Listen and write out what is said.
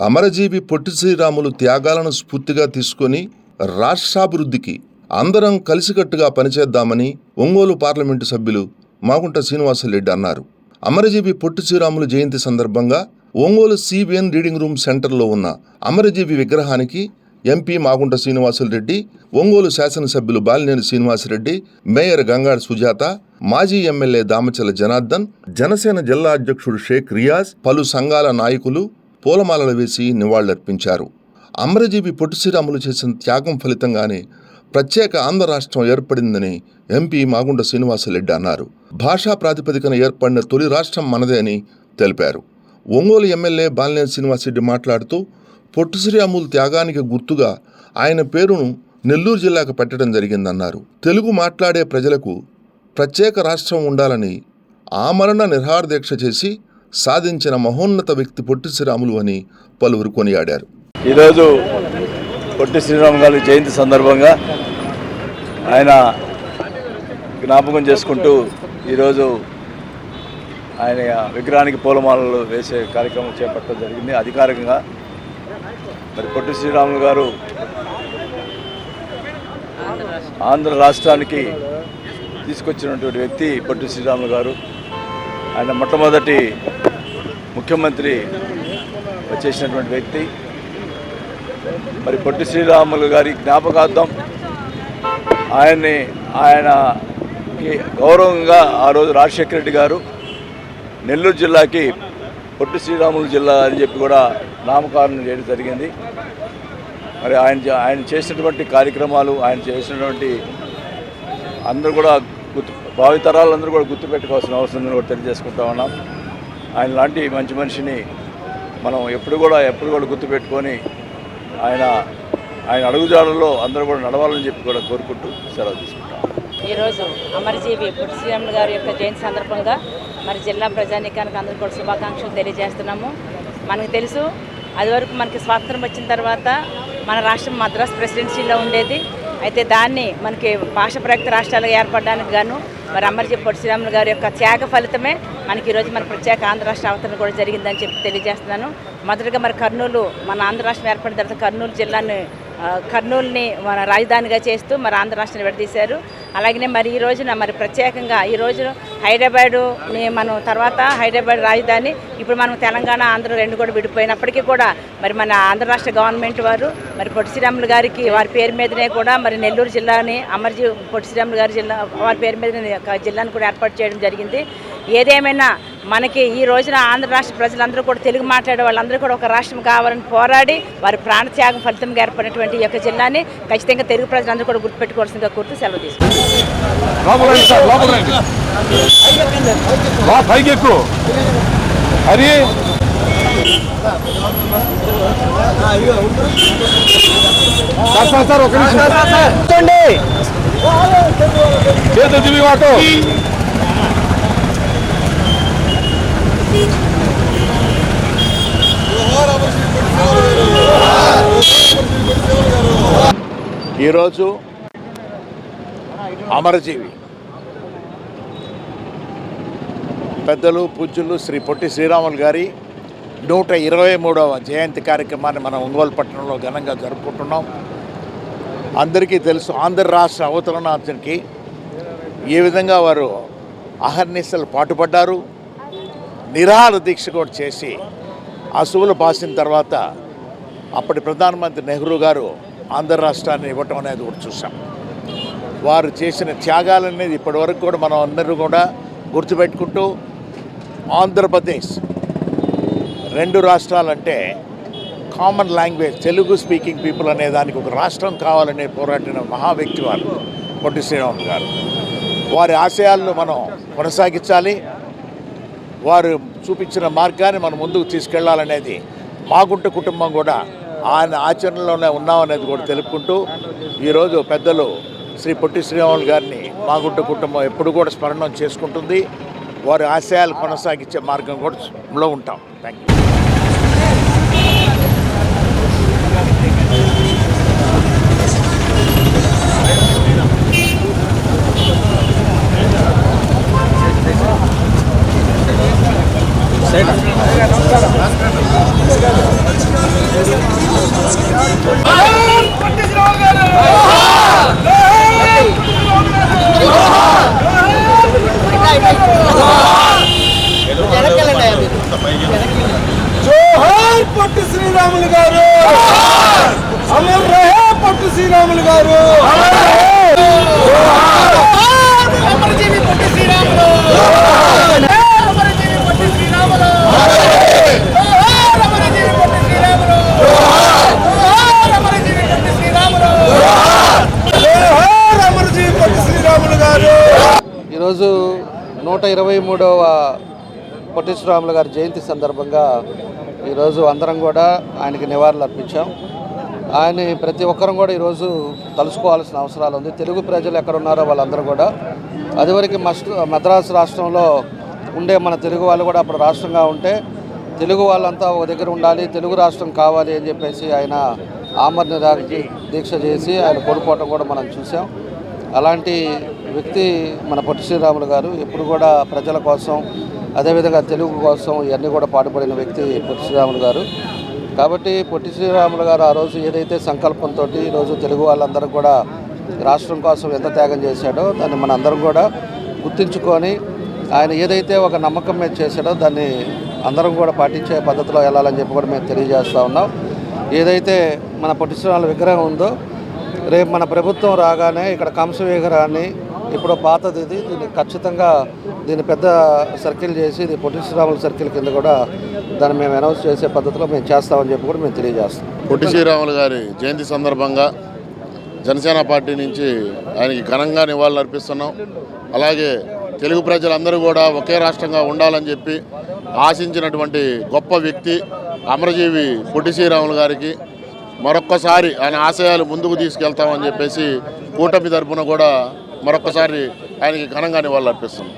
అమరజీవి పొట్టి శ్రీరాములు త్యాగాలను స్ఫూర్తిగా తీసుకొని రాష్ట్రాభివృద్ధికి అందరం కలిసికట్టుగా పనిచేద్దామని ఒంగోలు పార్లమెంటు సభ్యులు మాగుంట శ్రీనివాసరెడ్డి అన్నారు. అమరజీవి పొట్టి శ్రీరాములు జయంతి సందర్భంగా ఒంగోలు సిబిఎన్ రీడింగ్ రూమ్ సెంటర్లో ఉన్న అమరజీవి విగ్రహానికి ఎంపీ మాగుంట శ్రీనివాసులరెడ్డి ఒంగోలు శాసనసభ్యులు బాలినేని శ్రీనివాసరెడ్డి మేయర్ గంగాడు సుజాత మాజీ ఎమ్మెల్యే దామచల జనార్దన్ జనసేన జిల్లా అధ్యక్షుడు షేక్ రియాజ్ పలు సంఘాల నాయకులు పూలమాలలు వేసి నివాళులర్పించారు. అమరజీవి పొట్టిశ్రీరాములు చేసిన త్యాగం ఫలితంగానే ప్రత్యేక ఆంధ్ర రాష్ట్రం ఏర్పడిందని ఎంపీ మాగుండ శ్రీనివాసరెడ్డి అన్నారు. భాషా ప్రాతిపదికన ఏర్పడిన తొలి రాష్ట్రం మనదే అని తెలిపారు. ఒంగోలు ఎమ్మెల్యే బాలినేని శ్రీనివాసరెడ్డి మాట్లాడుతూ పొట్టి శ్రీరాములు త్యాగానికి గుర్తుగా ఆయన పేరును నెల్లూరు జిల్లాకు పెట్టడం జరిగిందన్నారు. తెలుగు మాట్లాడే ప్రజలకు ప్రత్యేక రాష్ట్రం ఉండాలని ఆమరణ నిర్హార దీక్ష చేసి సాధించిన మహోన్నత వ్యక్తి పొట్టి శ్రీరాములు అని పలువురు కొనియాడారు. ఈరోజు పొట్టి శ్రీరాములు గారి జయంతి సందర్భంగా ఆయన జ్ఞాపకం చేసుకుంటూ ఈరోజు ఆయన విగ్రహానికి పూలమాలలు వేసే కార్యక్రమం చేపట్టడం జరిగింది. అధికారికంగా మరి పొట్టి శ్రీరాములు గారు ఆంధ్ర రాష్ట్రానికి తీసుకొచ్చినటువంటి వ్యక్తి పొట్టి శ్రీరాములు గారు. ఆయన మొట్టమొదటి ముఖ్యమంత్రి వచ్చేసినటువంటి వ్యక్తి. మరి పొట్టి శ్రీరాములు గారి జ్ఞాపకార్థం ఆయన్ని ఆయనకి గౌరవంగా ఆ రోజు రాజశేఖర రెడ్డి గారు నెల్లూరు జిల్లాకి పొట్టి శ్రీరాములు జిల్లా అని చెప్పి కూడా నామకరణం చేయడం జరిగింది. మరి ఆయన ఆయన చేసినటువంటి కార్యక్రమాలు ఆయన చేసినటువంటి అందరూ కూడా భావితరాలందరూ కూడా గుర్తుపెట్టుకోవాల్సిన అవసరం ఉందని కూడా తెలియజేసుకుంటా ఉన్నాం. ఆయన లాంటి మంచి మనిషిని మనం ఎప్పుడు కూడా ఎప్పుడు కూడా గుర్తుపెట్టుకొని ఆయన ఆయన అడుగుజాడల్లో అందరూ కూడా నడవాలని చెప్పి కూడా కోరుకుంటూ సెలవు తీసుకుంటాం ఈరోజు అమరజీవి పుట్టి శ్రీరాములు గారి యొక్క జయంతి సందర్భంగా మరి జిల్లా ప్రజానీకానికి అందరూ కూడా శుభాకాంక్షలు తెలియజేస్తున్నాము. మనకు తెలుసు అది వరకు మనకి స్వాతంత్రం వచ్చిన తర్వాత మన రాష్ట్రం మద్రాస్ ప్రెసిడెన్సీలో ఉండేది. అయితే దాన్ని మనకి భాష ప్రయుక్త రాష్ట్రాలుగా ఏర్పడడానికి గాను మరి అమర్జీ పొట్టి శ్రీరాములు గారి యొక్క త్యాగ ఫలితమే మనకి ఈరోజు మన ప్రత్యేక ఆంధ్ర రాష్ట్ర అవతరణ కూడా జరిగిందని చెప్పి తెలియజేస్తున్నాను. మొదటగా మరి కర్నూలు మన ఆంధ్ర రాష్ట్రం ఏర్పడిన తర్వాత కర్నూలు జిల్లాని కర్నూలుని మన రాజధానిగా చేస్తూ మరి ఆంధ్ర రాష్ట్రాన్ని విడదీశారు. అలాగనే మరి ఈ రోజున మరి ప్రత్యేకంగా ఈ రోజు హైదరాబాదుని మనం తర్వాత హైదరాబాద్ రాజధాని ఇప్పుడు మనం తెలంగాణ ఆంధ్ర రెండు కూడా విడిపోయినప్పటికీ కూడా మరి మన ఆంధ్ర రాష్ట్ర గవర్నమెంట్ వారు మరి పొట్టి శ్రీరాములు గారికి వారి పేరు మీదనే కూడా మరి నెల్లూరు జిల్లాని అమర్జీ పొట్టి శ్రీరాములు గారి జిల్లా వారి పేరు మీద జిల్లాను కూడా ఏర్పాటు చేయడం జరిగింది. ఏదేమైనా మనకి ఈ రోజున ఆంధ్ర రాష్ట్ర ప్రజలందరూ కూడా తెలుగు మాట్లాడే వాళ్ళందరూ కూడా ఒక రాష్ట్రం కావాలని పోరాడి వారి ప్రాణత్యాగం ఫలితంగా ఏర్పడినటువంటి ఈ యొక్క జిల్లాని ఖచ్చితంగా తెలుగు ప్రజలందరూ కూడా గుర్తుపెట్టుకోవాల్సిందిగా కోరుతూ సెలవు తీసుకుంటాం రండి సార్ ఈరోజు అమరజీవి. పెద్దలు పూజ్యులు శ్రీ పొట్టి శ్రీరాములు గారి నూట ఇరవై మూడవ జయంతి కార్యక్రమాన్ని మనం ఒంగోలు పట్టణంలో ఘనంగా జరుపుకుంటున్నాం. అందరికీ తెలుసు ఆంధ్ర రాష్ట్ర అవతరణానికి ఏ విధంగా వారు అహర్నిశలు పాటుపడ్డారు నిరాహార దీక్ష కూడా చేసి అసువులు పాసిన తర్వాత అప్పటి ప్రధానమంత్రి నెహ్రూ గారు ఆంధ్ర రాష్ట్రాన్ని ఇవ్వటం అనేది కూడా చూసాం వారు చేసిన త్యాగాలనేది ఇప్పటివరకు కూడా మనం అందరూ కూడా గుర్తుపెట్టుకుంటూ ఆంధ్రప్రదేశ్ రెండు రాష్ట్రాలంటే common language Telugu speaking people అనే దానికి ఒక రాష్ట్రం కావాలనే పోరాడిన మహా వ్యక్తి వారు పొట్టి శ్రీరాములు గారు. వారి ఆశయాలను మనం కొనసాగించాలి. వారు చూపించిన మార్గాన్ని మనం ముందుకు తీసుకెళ్ళాలనేది మాగుంట కుటుంబం కూడా ఆయన ఆచరణలోనే ఉన్నామనేది కూడా తెలుపుకుంటూ ఈరోజు పెద్దలు శ్రీ పొట్టి శ్రీరాములు గారిని మాగుంట కుటుంబం ఎప్పుడు కూడా స్మరణం చేసుకుంటుంది. వారి ఆశయాలు కొనసాగించే మార్గం కూడా ఉంటాం. Thank you side. ఈరోజు నూట ఇరవై మూడవ పొట్టిశ్రాములు గారి జయంతి సందర్భంగా ఈరోజు అందరం కూడా ఆయనకి నివాళులు అర్పించాం. ఆయన్ని ప్రతి ఒక్కరం కూడా ఈరోజు తలుసుకోవాల్సిన అవసరాలు ఉంది. తెలుగు ప్రజలు ఎక్కడ ఉన్నారో వాళ్ళందరూ కూడా. అదివరకు మస్ట్ మద్రాసు రాష్ట్రంలో ఉండే మన తెలుగు వాళ్ళు కూడా అప్పుడు రాష్ట్రంగా ఉంటే తెలుగు వాళ్ళంతా ఒక దగ్గర ఉండాలి తెలుగు రాష్ట్రం కావాలి అని చెప్పేసి ఆయన ఆమర దీక్ష చేసి ఆయన కోల్పోవటం కూడా మనం చూసాం అలాంటి వ్యక్తి మన పొట్టి శ్రీరాములు గారు ఎప్పుడు కూడా ప్రజల కోసం అదేవిధంగా తెలుగు కోసం ఇవన్నీ కూడా పాటుపడిన వ్యక్తి పొట్టి శ్రీరాములు గారు. కాబట్టి పొట్టి శ్రీరాములు గారు ఆ రోజు ఏదైతే సంకల్పంతో ఈరోజు తెలుగు వాళ్ళందరూ కూడా రాష్ట్రం కోసం ఎంత త్యాగం చేశాడో దాన్ని మన అందరం కూడా గుర్తించుకొని ఆయన ఏదైతే ఒక నమ్మకం మీద చేశాడో దాన్ని అందరం కూడా పాటించే పద్ధతిలో వెళ్ళాలని చెప్పి కూడా మేము తెలియజేస్తూ ఉన్నాం. ఏదైతే మన పొట్టి శ్రీరాముల విగ్రహం ఉందో రేపు మన ప్రభుత్వం రాగానే ఇక్కడ కంస విగ్రహాన్ని ఇప్పుడు పాతది ఇది. దీన్ని ఖచ్చితంగా దీన్ని పెద్ద సర్కిల్ చేసి ఇది పొట్టి శ్రీరాముల సర్కిల్ కింద కూడా దాన్ని మేము అనౌన్స్ చేసే పద్ధతిలో మేము చేస్తామని చెప్పి కూడా మేము తెలియజేస్తాం. పొట్టి శ్రీరాములు గారి జయంతి సందర్భంగా జనసేన పార్టీ నుంచి ఆయనకి ఘనంగా నివాళులు అర్పిస్తున్నాం. అలాగే తెలుగు ప్రజలందరూ కూడా ఒకే రాష్ట్రంగా ఉండాలని చెప్పి ఆశించినటువంటి గొప్ప వ్యక్తి అమరజీవి పొట్టి శ్రీరాములు గారికి మరొక్కసారి ఆయన ఆశయాలు ముందుకు తీసుకెళ్తామని చెప్పేసి కూటమి తరఫున కూడా మరొకసారి ఆయనకి ఘనంగా నివాళులు అర్పిస్తున్నాం